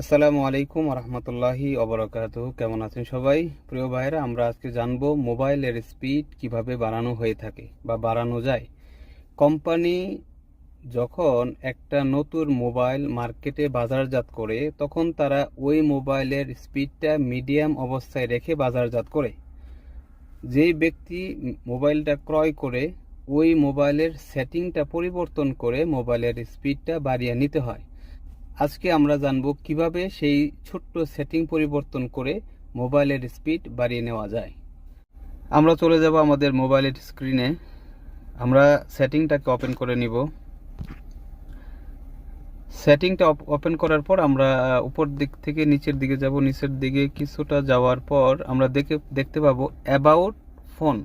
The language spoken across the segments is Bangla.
আসসালামু আলাইকুম রহমতুল্লাহি অবরাকাত কেমন আছেন সবাই? প্রিয় ভাইরা আমরা আজকে জানব মোবাইলের স্পিড কীভাবে বাড়ানো হয়ে থাকে বা বাড়ানো যায়। কোম্পানি যখন একটা নতুন মোবাইল মার্কেটে বাজারজাত করে, তখন তারা ওই মোবাইলের স্পিডটা মিডিয়াম অবস্থায় রেখে বাজারজাত করে। যেই ব্যক্তি মোবাইলটা ক্রয় করে, ওই মোবাইলের সেটিংটা পরিবর্তন করে মোবাইলের স্পিডটা বাড়িয়ে নিতে হয়। আজকে আমরা জানব কীভাবে সেই ছোট্ট সেটিং পরিবর্তন করে মোবাইলের স্পিড বাড়িয়ে নেওয়া যায়। আমরা চলে যাব আমাদের মোবাইলের স্ক্রিনে আমরা সেটিংটাকে ওপেন করে নিব। সেটিংটা ওপেন করার পর আমরা উপর দিক থেকে নিচের দিকে যাব। নিচের দিকে কিছুটা যাওয়ার পর আমরা দেখে, দেখতে পাবো অ্যাবাউট ফোন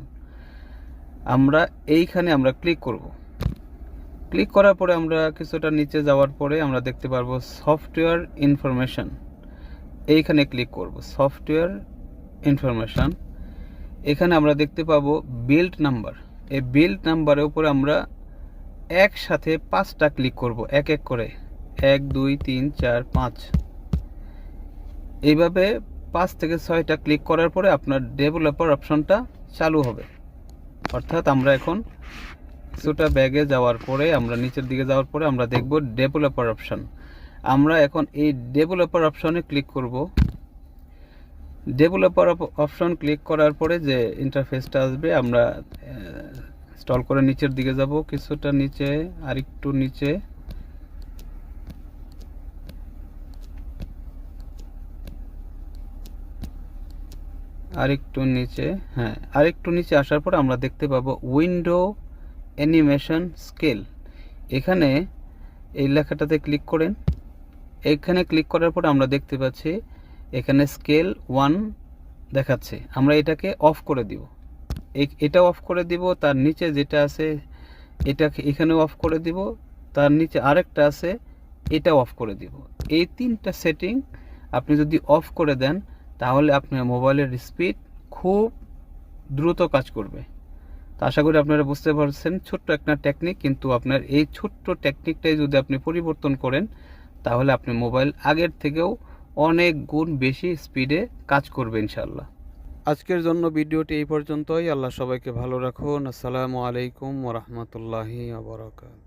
আমরা এইখানে আমরা ক্লিক করব। ক্লিক করার পরে আমরা কিছুটা নিচে যাওয়ার পরে আমরা দেখতে পারব সফটওয়্যার ইনফরমেশন। এইখানে ক্লিক করব, সফটওয়্যার ইনফরমেশন। এখানে আমরা দেখতে পাবো বিল্ড নাম্বার। এই বিল্ড নাম্বারের উপরে আমরা একসাথে পাঁচটা ক্লিক করব, এক এক করে। এক, দুই, তিন, চার, পাঁচ। এইভাবে পাঁচ থেকে ছয়টা ক্লিক করার পরে আপনার ডেভেলপার অপশনটা চালু হবে। অর্থাৎ আমরা এখন কিছুটা ব্যাগে যাওয়ার পরে, আমরা নিচের দিকে যাওয়ার পরে আমরা দেখব ডেভেলপার অপশন আমরা এখন এই ডেভেলপার অপশনে ক্লিক করব। ডেভেলপার অপশন ক্লিক করার পরে যে ইন্টারফেসটা আসবে, আমরা স্টল করে নিচের দিকে যাব। কিছুটা নিচে, আরেকটু নিচে। আরেকটু নিচে হ্যাঁ আরেকটু নিচে আসার পর আমরা দেখতে পাবো উইন্ডো অ্যানিমেশন স্কেল। এখানে এই লেখাটাতে ক্লিক করেন। এখানে ক্লিক করার পর আমরা দেখতে পাচ্ছি এখানে স্কেল ওয়ান দেখাচ্ছে। আমরা এটাকে অফ করে দিব। এটা অফ করে দিব, তার নিচে যেটা আছে এটাকে এখানে অফ করে দিব, তার নিচে আরেকটা আছে এটা অফ করে দিব। এই তিনটা সেটিং আপনি যদি অফ করে দেন, তাহলে আপনার মোবাইলের স্পিড খুব দ্রুত কাজ করবে। তো আশা করি আপনারা বুঝতে পারছেন, ছোট্ট একটা টেকনিক কিন্তু আপনার এই ছোট্ট টেকনিকটাই যদি আপনি পরিবর্তন করেন, তাহলে আপনি মোবাইল আগের থেকেও অনেক গুণ বেশি স্পিডে কাজ করবে ইনশাল্লাহ আজকের জন্য ভিডিওটি এই পর্যন্তই। আল্লাহ সবাইকে ভালো রাখুন। আসসালামু আলাইকুম ওরহমতুল্লাহি আবরকাত